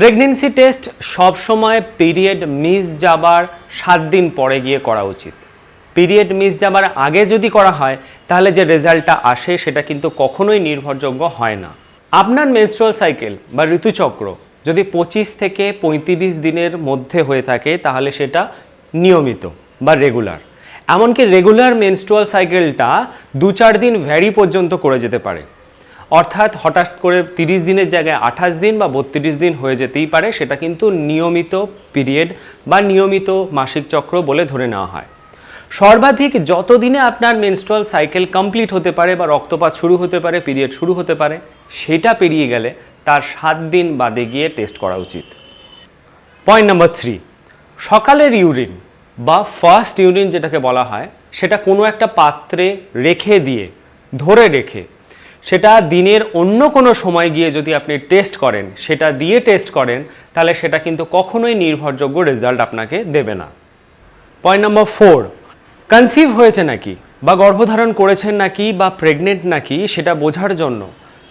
Pregnancy test সবসময় period miss যাবার সাত দিন পরে গিয়ে করা উচিত। পিরিয়ড মিস যাবার আগে যদি করা হয়, তাহলে যে রেজাল্টটা আসে সেটা কিন্তু কখনোই নির্ভরযোগ্য হয় না। আপনার মেনস্ট্রুয়াল সাইকেল বা ঋতুচক্র যদি পঁচিশ থেকে পঁয়ত্রিশ দিনের মধ্যে হয়ে থাকে, তাহলে সেটা নিয়মিত বা রেগুলার এমনকি রেগুলার মেনস্ট্রুয়াল সাইকেলটা দু চার দিন ভ্যারি পর্যন্ত করে যেতে পারে। অর্থাৎ হঠাৎ করে তিরিশ দিনের জায়গায় আঠাশ দিন বা বত্রিশ দিন হয়ে যেতেই পারে, সেটা কিন্তু নিয়মিত পিরিয়ড বা নিয়মিত মাসিক চক্র বলে ধরে নেওয়া হয়। সর্বাধিক যত দিনে আপনার মেনস্ট্রুয়াল সাইকেল কমপ্লিট হতে পারে বা রক্তপাত শুরু হতে পারে, পিরিয়ড শুরু হতে পারে, সেটা পেরিয়ে গেলে তার সাত দিন বাদে গিয়ে টেস্ট করা উচিত। পয়েন্ট নাম্বার থ্রি সকালের ইউরিন বা ফার্স্ট ইউরিন যেটাকে বলা হয়, সেটা কোনো একটা পাত্রে রেখে দিয়ে, ধরে রেখে সেটা দিনের অন্য কোনো সময় গিয়ে যদি আপনি টেস্ট করেন, সেটা দিয়ে টেস্ট করেন, তাহলে সেটা কিন্তু কখনোই নির্ভরযোগ্য রেজাল্ট আপনাকে দেবে না। পয়েন্ট নাম্বার ফোর কনসিভ হয়েছে নাকি বা গর্ভধারণ করেছেন নাকি বা প্রেগনেন্ট নাকি সেটা বোঝার জন্য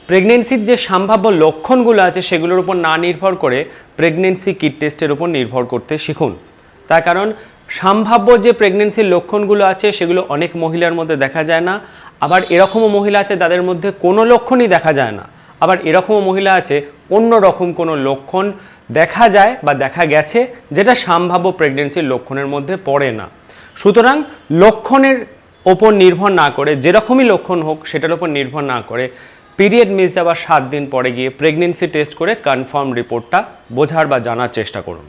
প্রেগনেন্সির যে সম্ভাব্য লক্ষণগুলো আছে সেগুলোর উপর না নির্ভর করে প্রেগনেন্সি কিট টেস্টের উপর নির্ভর করতে শিখুন। তার কারণ, সম্ভাব্য যে প্রেগনেন্সির লক্ষণগুলো আছে সেগুলো অনেক মহিলার মধ্যে দেখা যায় না। আবার এরকমও মহিলা আছে তাদের মধ্যে কোনো লক্ষণই দেখা যায় না। আবার এরকমও মহিলা আছে, অন্য রকম কোনো লক্ষণ দেখা যায় বা দেখা গেছে যেটা সম্ভাব্য প্রেগনেন্সির লক্ষণের মধ্যে পড়ে না। সুতরাং লক্ষণের ওপর নির্ভর না করে, যেরকমই লক্ষণ হোক সেটার ওপর নির্ভর না করে পিরিয়ড মিস যাওয়ার সাত দিন পরে গিয়ে প্রেগনেন্সি টেস্ট করে কনফার্ম রিপোর্টটা বোঝার বা জানার চেষ্টা করুন।